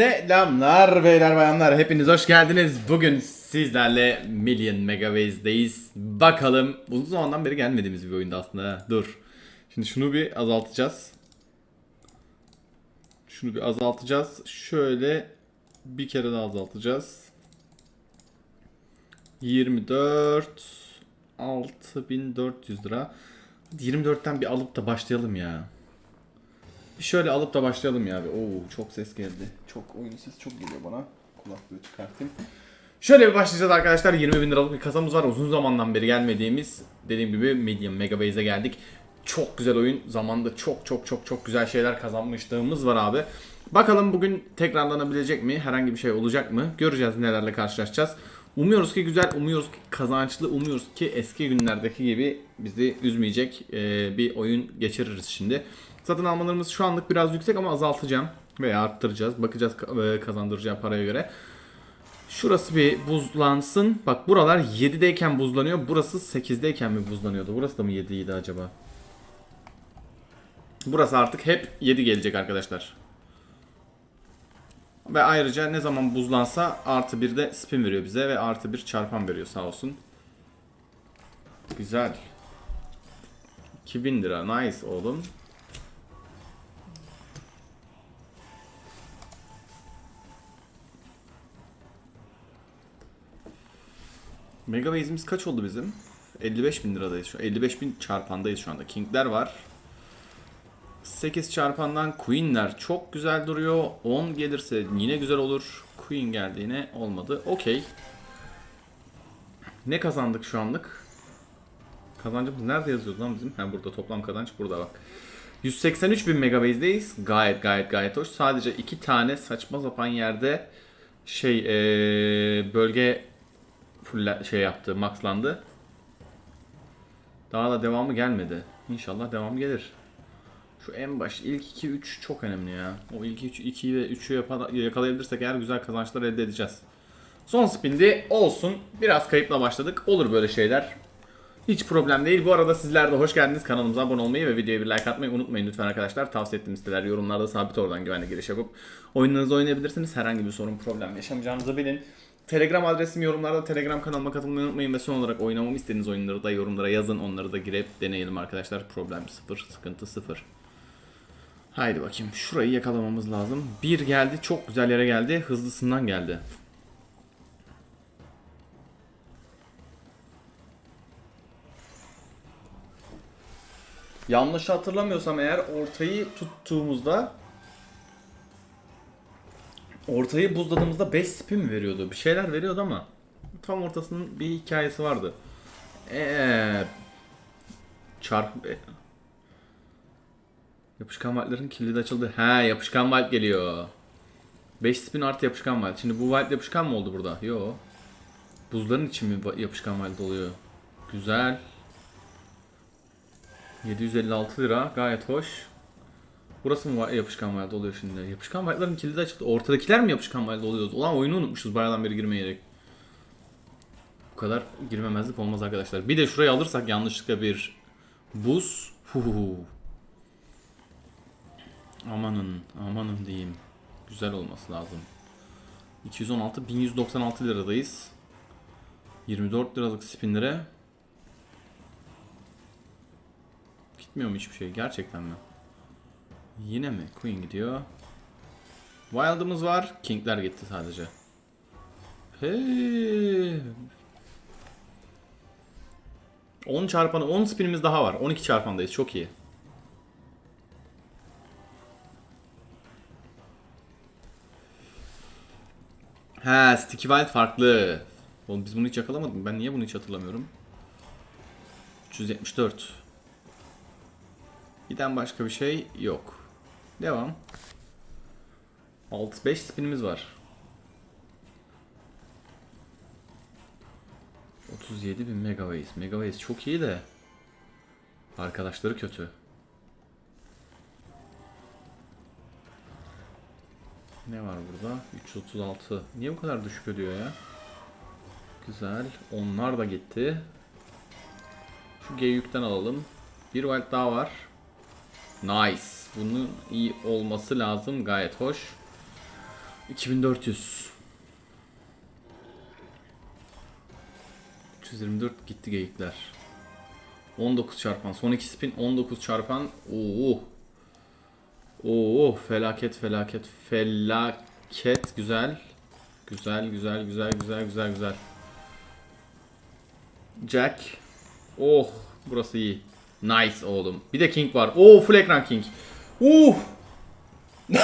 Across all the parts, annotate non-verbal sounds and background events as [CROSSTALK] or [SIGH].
Selamlar beyler bayanlar hepiniz hoş geldiniz. Bugün sizlerle Million Megaways'deyiz. Bakalım uzun zamandan beri gelmediğimiz bir oyunda aslında. Dur. Şimdi şunu bir azaltacağız. Şunu bir azaltacağız. Şöyle bir kere daha azaltacağız. 24 6400 lira. Hadi 24'ten bir alıp da başlayalım ya. Şöyle alıp da başlayalım ya. bir. Oo çok ses geldi. Çok oyun sesi çok geliyor bana. Kulaklığı çıkartayım. Şöyle bir başlayacağız arkadaşlar. 20 bin liralık bir kasamız var. Uzun zamandan beri gelmediğimiz dediğim gibi Medium Megabase'e geldik. Çok güzel oyun. Zamanında çok çok çok çok güzel şeyler kazanmışlığımız var abi. Bakalım bugün tekrarlanabilecek mi? Herhangi bir şey olacak mı? Göreceğiz nelerle karşılaşacağız. Umuyoruz ki güzel, umuyoruz ki kazançlı, umuyoruz ki eski günlerdeki gibi bizi üzmeyecek bir oyun geçiririz şimdi. Satın almalarımız şu anlık biraz yüksek ama azaltacağım veya arttıracağız. Bakacağız ka- e, kazandıracağı paraya göre. Şurası bir buzlansın. Bak buralar 7'deyken buzlanıyor. Burası 8'deyken mi buzlanıyordu? Burası da mı 7'ydi acaba? Burası artık hep 7 gelecek arkadaşlar. Ve ayrıca ne zaman buzlansa artı bir de spin veriyor bize ve artı bir çarpan veriyor sağ olsun. Güzel. 2000 lira nice oğlum. Megabase'imiz kaç oldu bizim? 55 bin liradayız şu 55 bin çarpandayız şu anda. King'ler var. 8 çarpandan Queen'ler çok güzel duruyor. 10 gelirse yine güzel olur. Queen geldi yine olmadı. Okey. Ne kazandık şu anlık? Kazancımız nerede yazıyordu lan bizim? Ha burada toplam kazanç burada bak. 183 bin megabase'deyiz. Gayet gayet gayet hoş. Sadece iki tane saçma sapan yerde şey ee, bölge full şey yaptı, maxlandı. Daha da devamı gelmedi. İnşallah devamı gelir. Şu en baş ilk 2 3 çok önemli ya. O ilk 2 2 ve 3'ü yakalayabilirsek eğer güzel kazançlar elde edeceğiz. Son spindi olsun. Biraz kayıpla başladık. Olur böyle şeyler. Hiç problem değil. Bu arada sizler de hoş geldiniz. Kanalımıza abone olmayı ve videoya bir like atmayı unutmayın lütfen arkadaşlar. Tavsiye ettiğim siteler yorumlarda sabit oradan güvenli giriş yapıp oyunlarınızı oynayabilirsiniz. Herhangi bir sorun problem yaşamayacağınızı bilin. Telegram adresim yorumlarda Telegram kanalıma katılmayı unutmayın ve son olarak oynamamı istediğiniz oyunları da yorumlara yazın. Onları da girip deneyelim arkadaşlar. Problem sıfır, sıkıntı sıfır. Haydi bakayım. Şurayı yakalamamız lazım. Bir geldi. Çok güzel yere geldi. Hızlısından geldi. Yanlış hatırlamıyorsam eğer ortayı tuttuğumuzda ortayı buzladığımızda 5 spin mi veriyordu? Bir şeyler veriyordu ama tam ortasının bir hikayesi vardı. Eee çarp e, Yapışkan valtlerin kilidi açıldı. He yapışkan valt geliyor. 5 spin artı yapışkan valt. Şimdi bu valt yapışkan mı oldu burada? Yo. Buzların için mi yapışkan valt oluyor? Güzel. 756 lira gayet hoş. Burası mı yapışkan valt oluyor şimdi? Yapışkan valtlerin kilidi açıldı. Ortadakiler mi yapışkan valt oluyordu? Ulan oyunu unutmuşuz bayağıdan beri girmeyerek. Bu kadar girmemezlik olmaz arkadaşlar. Bir de şurayı alırsak yanlışlıkla bir buz. Huhuhu. Amanın, amanın diyeyim. Güzel olması lazım. 216, 1196 liradayız. 24 liralık spinlere. Gitmiyor mu hiçbir şey? Gerçekten mi? Yine mi? Queen gidiyor. Wild'ımız var. King'ler gitti sadece. Hey. 10 çarpanı, 10 spinimiz daha var. 12 çarpandayız. Çok iyi. He, Sticky Wild farklı. Oğlum biz bunu hiç yakalamadık mı? Ben niye bunu hiç hatırlamıyorum? 374. Giden başka bir şey yok. Devam. 6 5 spinimiz var. 37 bin megaways. Megaways çok iyi de arkadaşları kötü. Ne var burada? 336. Niye bu kadar düşük ödüyor ya? Güzel. Onlar da gitti. Şu G yükten alalım. Bir wild daha var. Nice. Bunun iyi olması lazım. Gayet hoş. 2400. 324 gitti geyikler. 19 çarpan. Son iki spin 19 çarpan. Oo. Oo felaket felaket felaket güzel. Güzel güzel güzel güzel güzel güzel. Jack. Oh burası iyi. Nice oğlum. Bir de King var. Oo full ekran King. Uh. [LAUGHS]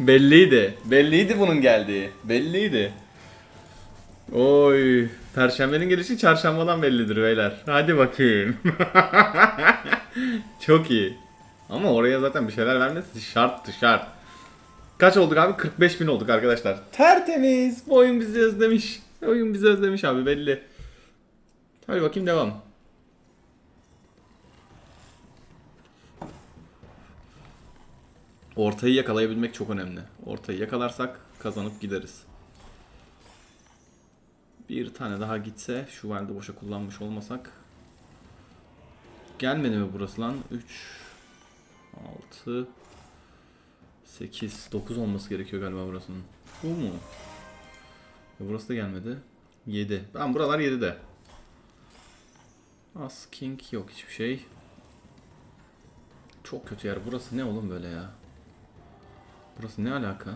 Belliydi. Belliydi bunun geldiği. Belliydi. Oy. Perşembenin gelişi çarşambadan bellidir beyler. Hadi bakayım. [LAUGHS] Çok iyi. Ama oraya zaten bir şeyler vermesi şarttı şart. Kaç olduk abi? 45 bin olduk arkadaşlar. Tertemiz. Bu oyun bizi özlemiş. Oyun bizi özlemiş abi belli. Hadi bakayım devam. Ortayı yakalayabilmek çok önemli. Ortayı yakalarsak kazanıp gideriz. Bir tane daha gitse şu valde boşa kullanmış olmasak. Gelmedi mi burası lan? 3 6 8 9 olması gerekiyor galiba burasının. Bu mu? Burası da gelmedi. 7. Ben buralar 7'de. As King yok hiçbir şey. Çok kötü yer. Burası ne oğlum böyle ya? Burası ne alaka?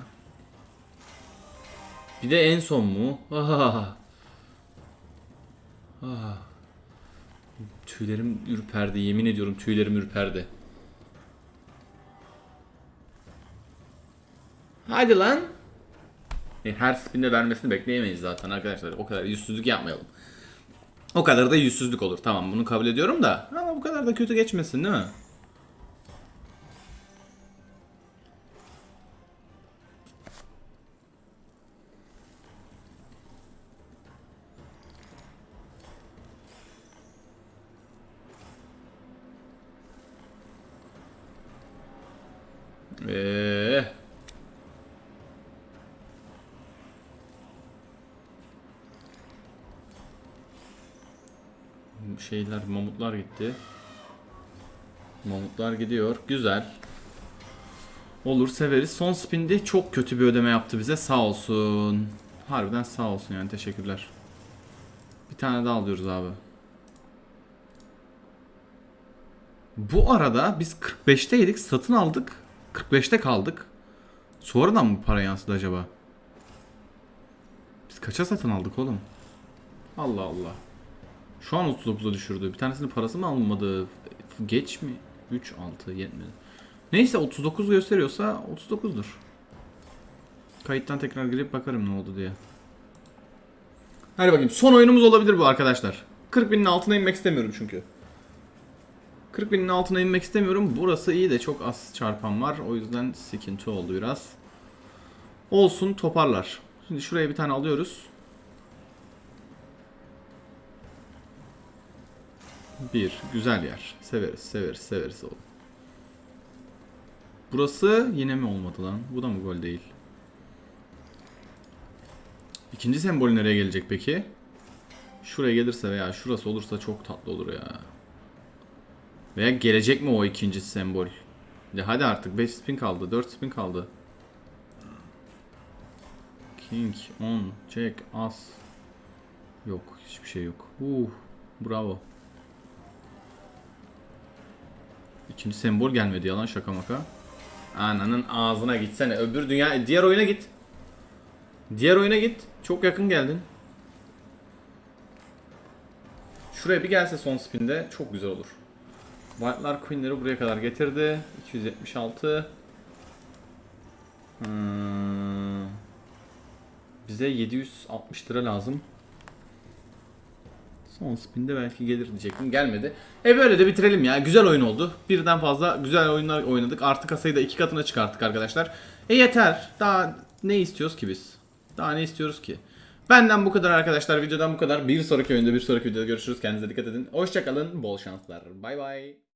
Bir de en son mu? Ah. Ah. Tüylerim ürperdi. Yemin ediyorum tüylerim ürperdi. Hadi lan. E, her spinde vermesini bekleyemeyiz zaten arkadaşlar. O kadar yüzsüzlük yapmayalım. O kadar da yüzsüzlük olur. Tamam bunu kabul ediyorum da. Ama bu kadar da kötü geçmesin değil mi? Şeyler, mamutlar gitti. Mamutlar gidiyor. Güzel. Olur severiz. Son spinde çok kötü bir ödeme yaptı bize. Sağ olsun. Harbiden sağ olsun yani teşekkürler. Bir tane daha alıyoruz abi. Bu arada biz 45'teydik satın aldık. 45'te kaldık. Sonradan mı para yansıdı acaba? Biz kaça satın aldık oğlum? Allah Allah. Şu an 39'a düşürdü. Bir tanesinin parası mı alınmadı? Geç mi? 3, 6, yetmedi. Neyse 39 gösteriyorsa 39'dur. Kayıttan tekrar girip bakarım ne oldu diye. Hadi bakayım. Son oyunumuz olabilir bu arkadaşlar. 40 binin altına inmek istemiyorum çünkü. 40 binin altına inmek istemiyorum. Burası iyi de çok az çarpan var. O yüzden sıkıntı oldu biraz. Olsun toparlar. Şimdi şuraya bir tane alıyoruz. Bir. Güzel yer. Severiz, severiz, severiz oğlum. Burası yine mi olmadı lan? Bu da mı gol değil? İkinci sembol nereye gelecek peki? Şuraya gelirse veya şurası olursa çok tatlı olur ya. Veya gelecek mi o ikinci sembol? Ya hadi artık 5 spin kaldı, 4 spin kaldı. King, on, check, as. Yok, hiçbir şey yok. Uh, bravo. İkinci sembol gelmedi yalan şaka maka. Ananın ağzına gitsene. Öbür dünya diğer oyuna git. Diğer oyuna git. Çok yakın geldin. Şuraya bir gelse son spinde çok güzel olur. White'lar Queen'leri buraya kadar getirdi. 276. Hmm. Bize 760 lira lazım. Son spinde belki gelir diyecektim. Gelmedi. E böyle de bitirelim ya. Güzel oyun oldu. Birden fazla güzel oyunlar oynadık. Artı kasayı da iki katına çıkarttık arkadaşlar. E yeter. Daha ne istiyoruz ki biz? Daha ne istiyoruz ki? Benden bu kadar arkadaşlar. Videodan bu kadar. Bir sonraki oyunda bir sonraki videoda görüşürüz. Kendinize dikkat edin. Hoşçakalın. Bol şanslar. Bay bay.